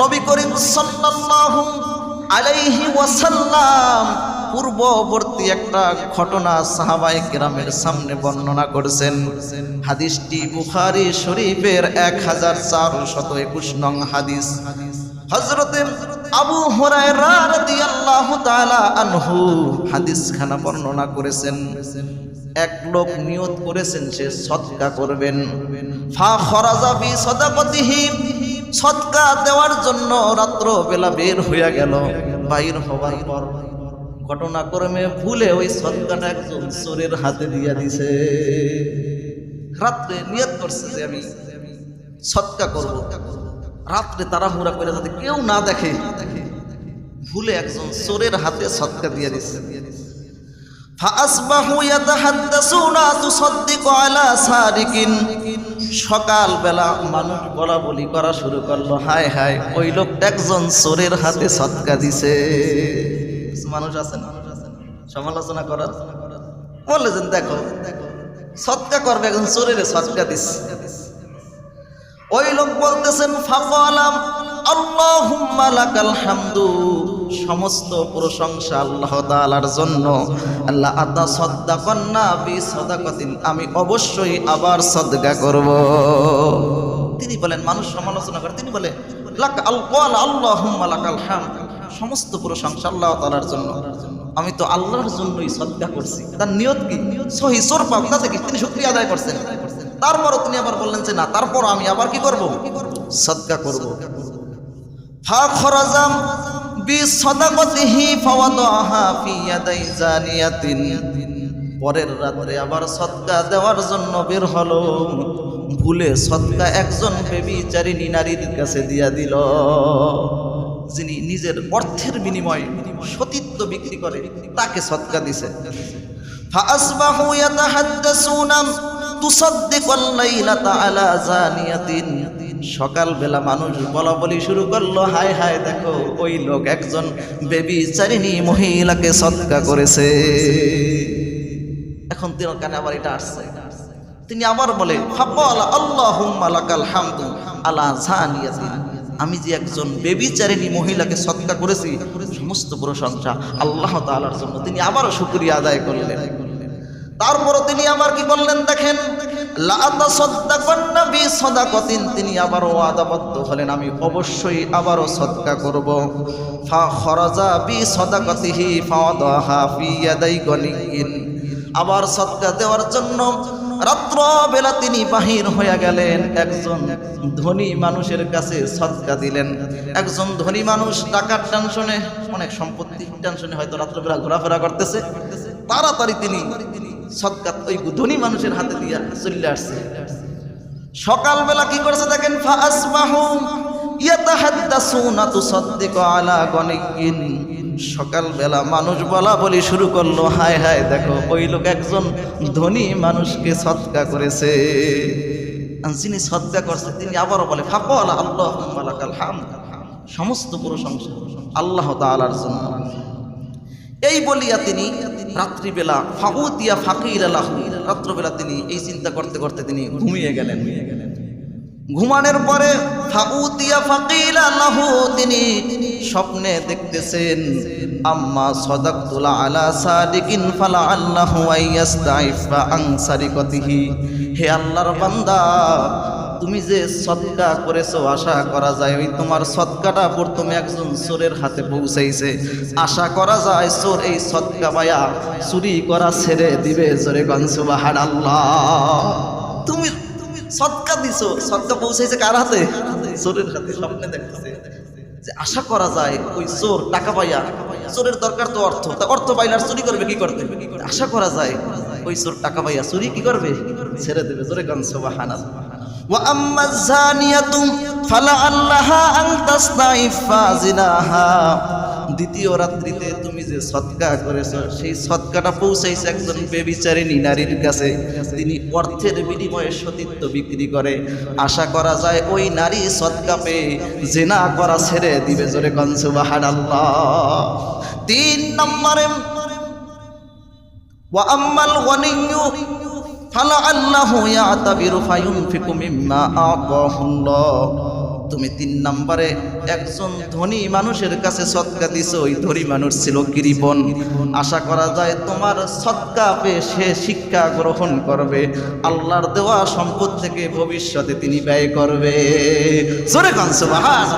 নবী করিম সাল্লাল্লাহু আলাইহি ওয়াসাল্লাম পূর্ববর্তী একটা ঘটনা সাহাবায়ে কেরামের সামনে বর্ণনা করেছেন। হাদিসটি বুখারী শরীফের এক হাজার চারশত একুশ নং হাদিস। হজরতে আবু আনহু হাদিস খানা বর্ণনা করেছেন। এক লোক নিয়ত করেছেন সে সদকা করবেন। ফা খরাজা বি সদাকতিহি সদকা দেওয়ার জন্য রাত্র বেলা বের হইয়া গেল বাইর হওয়ার পর ঘটনাক্রমে ভুলে ওই সদকাটা একজন চোরের হাতে দিয়া দিছে রাত্রে নিয়ত করছে যে আমি সদকা করব রাত্রে তাড়াহুড়া করে যাতে কেউ না দেখে ভুলে একজন চোরের হাতে সদকা দিয়ে দিচ্ছে فأصبحوا يتحدثون تصدق على سارق সকাল বেলা মানুষ বলা বলি করা শুরু করল, হায় হায়, ওই লোক একজন চোরের হাতে সৎকা দিছে। মানুষ আছে না? সমালোচনা করার? বলে যেন দেখো, সৎকা করবে একজন চোরের সৎকা দিচ্ছে ওই লোক বলতেছেন, ফাফালাম আল্লাহুম্মা লাকাল সমস্ত প্রশংসা আল্লাহ তাআলার জন্য। আল্লাহ আতা সাদ্দাকান্না বি সাদাকাতিন। আমি অবশ্যই আবার সদকা করব। তিনি বলেন, মানুষ সমালোচনা করে। তিনি বলে লাক আল কাল আল্লাহুম্মা সমস্ত প্রশংসা আল্লাহ তাআলার জন্য। আমি তো আল্লাহর জন্যই সদকা করছি। তার নিয়ত কি? সহি সোর পাক, তাতে কি? তিনি শুকরিয়া আদায় করছেন। তারপরও তিনি আবার বললেন যে, না তারপর আমি আবার কি করব? সদকা করব। হা খরাজাম বি সদাকতিহি ফাওয়াদাহা ফি ইয়াদাই জানিয়াতিন। পরের রাত্রে আবার সৎকা দেওয়ার জন্য বের হলো। ভুলে সৎকা একজন বেবিচারিণী নারীর কাছে দিয়া দিল। যিনি নিজের অর্থের বিনিময়ে সতীত্ব বিক্রি করে তাকে সৎকা দিছে। ফাসবাহু ইয়াতাহাদ্দাসুনা তুসাদ্দিকুল লাইলাতা আলা জানিয়াতিন। সকালবেলা মানুষ বলা বলি শুরু করল, হায় হায় দেখো, ওই লোক একজন বেবি চারিনী মহিলাকে সৎকা করেছে। এখন তিনি কানে আবার এটা আসছে। তিনি আবার বলে আমি যে একজন বেবিচারিণী মহিলাকে সৎকা করেছি, সমস্ত প্রশংসা আল্লাহ তাআলার জন্য। তিনি আবারও শুকরিয়া আদায় করলেন। তারপরও তিনি আবার কি করলেন দেখেন তিনি আবারও ওয়াদাবদ্ধ হলেন। আমি অবশ্যই আবারও সদকা করব। ফা খরাজা বি সদাকতিহি ফাওয়াদাহা ফি আবার সদকা দেওয়ার জন্য রাত্র বেলা তিনি বাহির হয়ে গেলেন। একজন ধনী মানুষের কাছে সদকা দিলেন। একজন ধনী মানুষ টাকার টেনশনে, অনেক সম্পত্তির টেনশনে হয়তো রাত্রবেলা ঘোরাফেরা করতেছে। তাড়াতাড়ি তিনি সদকা ওই ধনী মানুষের হাতে দিয়ে চলে আসছে। সকালবেলা কি করছে দেখেন? সকালবেলা মানুষ বলা বলি শুরু করল, হায় হায় দেখো, ওই লোক একজন ধনী মানুষকে সৎকা করেছে। যিনি সৎকা করছে, তিনি আবারও বলে, ফাকল আল্লাহ সমস্ত প্রশংসা আল্লাহ তাআলার জন্য। এই বলিয়া তিনি রাত্রিবেলা ফাউতিয়া ফাকির আলাহ রাত্রবেলা তিনি এই চিন্তা করতে করতে তিনি ঘুমিয়ে গেলেন। ঘুমানোর পরে ফাউতিয়া ফাকির আল্লাহ তিনি স্বপ্নে দেখতেছেন, আম্মা সদাকতুলা আলা সাদিকিন ফালা আল্লাহু আইয়াস্তাইফা আন সারিকতিহি। হে আল্লাহর বান্দা তুমি যে সৎকা করেছ, আশা করা যায়। ওই তোমার সৎকাটা প্রথমে একজন চোরের হাতে পৌঁছাইছে। আশা করা যায় চোর এই সৎকা পায়া চুরি করা ছেড়ে দিবে জোরে গনসুবাহার আল্লাহ তুমি তুমি সৎকা দিছো, সৎকা পৌঁছাইছে কার হাতে? চোরের হাতে স্বপ্নে দেখতেছে যে আশা করা যায় ওই চোর টাকা পাইয়া চোরের দরকার তো অর্থ। তা অর্থ পাইলে আর চুরি করবে কি করতে? আশা করা যায় ওই চোর টাকা পাইয়া চুরি কি করবে? ছেড়ে দেবে, জোরে গনসুবাহান আল্লাহ وأما الزانية فلعلها أن تستعف زناها দ্বিতীয় রাত্রিতে তুমি যে সৎকা করেছো সেই সৎকাটা পৌঁছাইছে একজন বেবিচারিণী নারীর কাছে তিনি অর্থের বিনিময়ে সতীত্ব বিক্রি করে আশা করা যায় ওই নারী সৎকা পেয়ে জেনা করা ছেড়ে দিবে জোরে কনসুবাহান আল্লাহ তিন নম্বরে ওয়া আম্মাল তুমি তিন নম্বরে একজন ধনী মানুষের কাছে সৎকা দিছ, ওই ধনী মানুষ ছিল কৃপন আশা করা যায় তোমার সৎকা পেয়ে সে শিক্ষা গ্রহণ করবে। আল্লাহর দেওয়া সম্পদ থেকে ভবিষ্যতে তিনি ব্যয় করবে। জোরে কান সুবহান